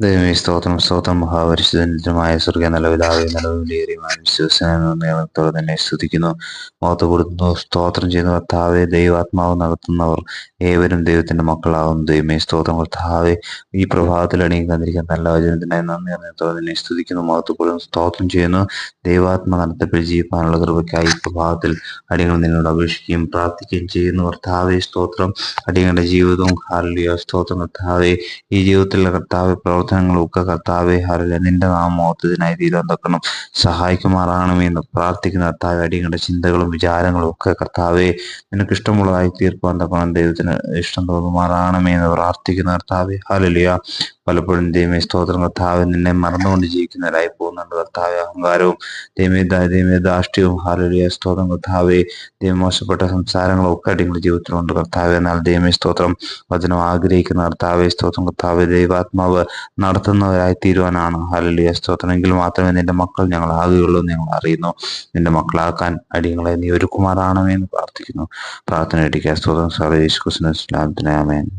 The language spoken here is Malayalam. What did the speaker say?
ദൈവമേ സ്തോത്രം സ്തോത്രം. മഹാപരിശുദ്ധമായ സ്വർഗ നിലവിലാവേ നിലവിലേറിയ വിശ്വസനത്തോടെ തന്നെ സ്തുതിക്കുന്നു. മുഖത്ത് കൊടുക്കുന്നു സ്തോത്രം ചെയ്യുന്ന. കർത്താവെ ദൈവാത്മാവ് നടത്തുന്നവർ ഏവരും ദൈവത്തിന്റെ മക്കളാകുന്നു. ദൈവമേ സ്തോത്രം കർത്താവെ. ഈ പ്രഭാതത്തിൽ അണിയിൽ തന്നിരിക്കുന്ന നല്ല വചനത്തിനായി നന്ദി അറിഞ്ഞത്തോടെ തന്നെ സ്തുതിക്കുന്നു. മുഖത്ത് കൊടുക്കുന്നു സ്തോത്രം ചെയ്യുന്നു. ദൈവാത്മ നടത്തപ്പിൽ ജീവിക്കാനുള്ള കൃപയ്ക്കായി ഈ പ്രഭാതത്തിൽ അടികൾ നിന്നോട് അപേക്ഷിക്കുകയും പ്രാർത്ഥിക്കുകയും ചെയ്യുന്നു. കർത്താവെ സ്തോത്രം. അടികളുടെ ജീവിതവും ഹാലിയ സ്തോത്രം കർത്താവെ. ഈ ജീവിതത്തിലെ കർത്താവ് പ്രവർത്തനങ്ങളും ഒക്കെ കർത്താവെ ഹരല നിന്റെ നാമോത്തതിനായി തീരാൻ തക്കണം സഹായിക്കുമാറാകണമെന്ന് പ്രാർത്ഥിക്കുന്ന കർത്താവെ അടിയങ്ങളുടെ ചിന്തകളും വിചാരങ്ങളും ഒക്കെ കർത്താവെ നിനക്ക് ഇഷ്ടമുള്ളതായി തീർപ്പാൻ തക്കണം ദൈവത്തിന് ഇഷ്ടം തോന്നുമാറാകണമേ എന്ന് പ്രാർത്ഥിക്കുന്ന കർത്താവെ. ഹാലിയ പലപ്പോഴും ദൈവമേ സ്തോത്രം. കർത്താവ് നിന്നെ മറന്നുകൊണ്ട് ജീവിക്കുന്നവരായി പോകുന്നുണ്ട്. കർത്താവ് അഹങ്കാരവും ദൈവമേ ദൈവമേ ദാഷ്ട്യവും ഹാലിയ സ്തോത്രം. കർത്താവെ ദൈവം മോശപ്പെട്ട സംസാരങ്ങളും ഒക്കെ അടിയങ്ങളുടെ ജീവിതത്തിലുണ്ട്. കർത്താവ് എന്നാൽ ദൈവമേ സ്തോത്രം. വചനം ആഗ്രഹിക്കുന്ന കർത്താവെ സ്തോത്രം. കർത്താവ് ദൈവാത്മാവ് നടത്തുന്നവരായി തീരുവാനാണ് ഹാലിയ സ്തോത്രം. എങ്കിൽ മാത്രമേ നിന്റെ മക്കൾ ഞങ്ങൾ ആകുകയുള്ളൂ ഞങ്ങൾ അറിയുന്നു. നിന്റെ മക്കളാക്കാൻ അടിയങ്ങളെ നീ ഒരുക്കുമാറാണമേ എന്ന് പ്രാർത്ഥിക്കുന്നു. പ്രാർത്ഥന ഇടിക്കുക സ്തോത്രം. സർവേശ് ഇസ്ലാമത്തിനെ ആമേൻ.